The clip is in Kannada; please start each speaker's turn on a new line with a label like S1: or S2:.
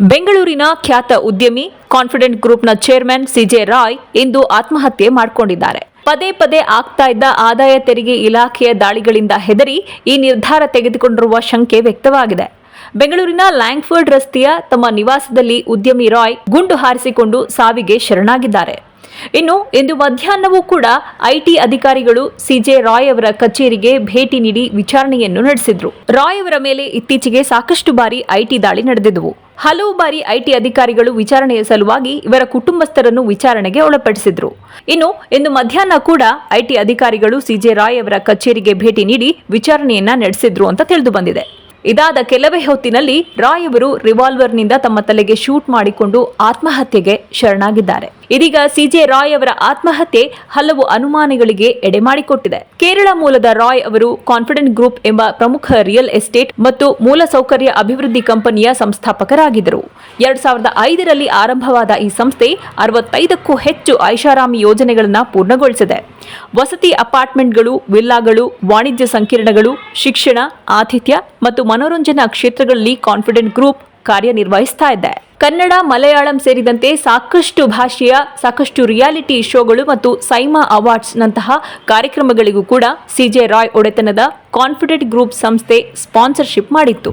S1: ಬೆಂಗಳೂರಿನ ಖ್ಯಾತ ಉದ್ಯಮಿ, ಕಾನ್ಫಿಡೆಂಟ್ ಗ್ರೂಪ್ನ ಚೇರ್ಮನ್ ಸಿಜೆ ರಾಯ್ ಇಂದು ಆತ್ಮಹತ್ಯೆ ಮಾಡಿಕೊಂಡಿದ್ದಾರೆ. ಪದೇ ಪದೇ ಆಗ್ತಾ ಇದ್ದ ಆದಾಯ ತೆರಿಗೆ ಇಲಾಖೆಯ ದಾಳಿಗಳಿಂದ ಹೆದರಿ ಈ ನಿರ್ಧಾರ ತೆಗೆದುಕೊಂಡಿರುವ ಶಂಕೆ ವ್ಯಕ್ತವಾಗಿದೆ. ಬೆಂಗಳೂರಿನ ಲ್ಯಾಂಗ್ಫರ್ಡ್ ರಸ್ತೆಯ ತಮ್ಮ ನಿವಾಸದಲ್ಲಿ ಉದ್ಯಮಿ ರಾಯ್ ಗುಂಡು ಹಾರಿಸಿಕೊಂಡು ಸಾವಿಗೆ ಶರಣಾಗಿದ್ದಾರೆ. ಇನ್ನು ಇಂದು ಮಧ್ಯಾಹ್ನವೂ ಕೂಡ ಐಟಿ ಅಧಿಕಾರಿಗಳು ಸಿಜೆ ರಾಯ್ ಅವರ ಕಚೇರಿಗೆ ಭೇಟಿ ನೀಡಿ ವಿಚಾರಣೆಯನ್ನು ನಡೆಸಿದ್ರು. ರಾಯ್ ಅವರ ಮೇಲೆ ಇತ್ತೀಚೆಗೆ ಸಾಕಷ್ಟು ಬಾರಿ ಐಟಿ ದಾಳಿ ನಡೆದಿದ್ದವು ಹಲವು ಬಾರಿ ಐಟಿ ಅಧಿಕಾರಿಗಳು ವಿಚಾರಣೆಯ ಸಲುವಾಗಿ ಇವರ ಕುಟುಂಬಸ್ಥರನ್ನು ವಿಚಾರಣೆಗೆ ಒಳಪಡಿಸಿದ್ರು. ಇನ್ನು ಇಂದು ಮಧ್ಯಾಹ್ನ ಕೂಡ ಐಟಿ ಅಧಿಕಾರಿಗಳು ಸಿಜೆ ರಾಯ್ ಅವರ ಕಚೇರಿಗೆ ಭೇಟಿ ನೀಡಿ ವಿಚಾರಣೆಯನ್ನ ನಡೆಸಿದ್ರು ಅಂತ ತಿಳಿದು ಬಂದಿದೆ. ಇದಾದ ಕೆಲವೇ ಹೊತ್ತಿನಲ್ಲಿ ರಾಯ್ ಅವರು ರಿವಾಲ್ವರ್ನಿಂದ ತಮ್ಮ ತಲೆಗೆ ಶೂಟ್ ಮಾಡಿಕೊಂಡು ಆತ್ಮಹತ್ಯೆಗೆ ಶರಣಾಗಿದ್ದಾರೆ. ಇದೀಗ ಸಿಜೆ ರಾಯ್ ಅವರ ಆತ್ಮಹತ್ಯೆ ಹಲವು ಅನುಮಾನಗಳಿಗೆ ಎಡೆ ಮಾಡಿಕೊಟ್ಟಿದೆ. ಕೇರಳ ಮೂಲದ ರಾಯ್ ಅವರು ಕಾನ್ಫಿಡೆಂಟ್ ಗ್ರೂಪ್ ಎಂಬ ಪ್ರಮುಖ ರಿಯಲ್ ಎಸ್ಟೇಟ್ ಮತ್ತು ಮೂಲಸೌಕರ್ಯ ಅಭಿವೃದ್ಧಿ ಕಂಪನಿಯ ಸಂಸ್ಥಾಪಕರಾಗಿದ್ದರು. ಎರಡ್ ಸಾವಿರದ ಐದರಲ್ಲಿ ಆರಂಭವಾದ ಈ ಸಂಸ್ಥೆ ಅರವತ್ತೈದಕ್ಕೂ ಹೆಚ್ಚು ಐಷಾರಾಮಿ ಯೋಜನೆಗಳನ್ನು ಪೂರ್ಣಗೊಳಿಸಿದೆ. ವಸತಿ ಅಪಾರ್ಟ್ಮೆಂಟ್ಗಳು, ವಿಲ್ಲಾಗಳು, ವಾಣಿಜ್ಯ ಸಂಕೀರ್ಣಗಳು, ಶಿಕ್ಷಣ, ಆತಿಥ್ಯ ಮತ್ತು ಮನೋರಂಜನಾ ಕ್ಷೇತ್ರಗಳಲ್ಲಿ ಕಾನ್ಫಿಡೆಂಟ್ ಗ್ರೂಪ್ ಕಾರ್ಯನಿರ್ವಹಿಸ್ತಾ ಇದೆ. ಕನ್ನಡ, ಮಲಯಾಳಂ ಸೇರಿದಂತೆ ಸಾಕಷ್ಟು ಭಾಷೆಯ, ಸಾಕಷ್ಟು ರಿಯಾಲಿಟಿ ಶೋಗಳು ಮತ್ತು ಸೈಮಾ ಅವಾರ್ಡ್ಸ್ ನಂತಹ ಕಾರ್ಯಕ್ರಮಗಳಿಗೂ ಕೂಡ ಸಿಜೆ ರಾಯ್ ಒಡೆತನದ ಕಾನ್ಫಿಡೆಂಟ್ ಗ್ರೂಪ್ ಸಂಸ್ಥೆ ಸ್ಪಾನ್ಸರ್ಶಿಪ್ ಮಾಡಿತ್ತು.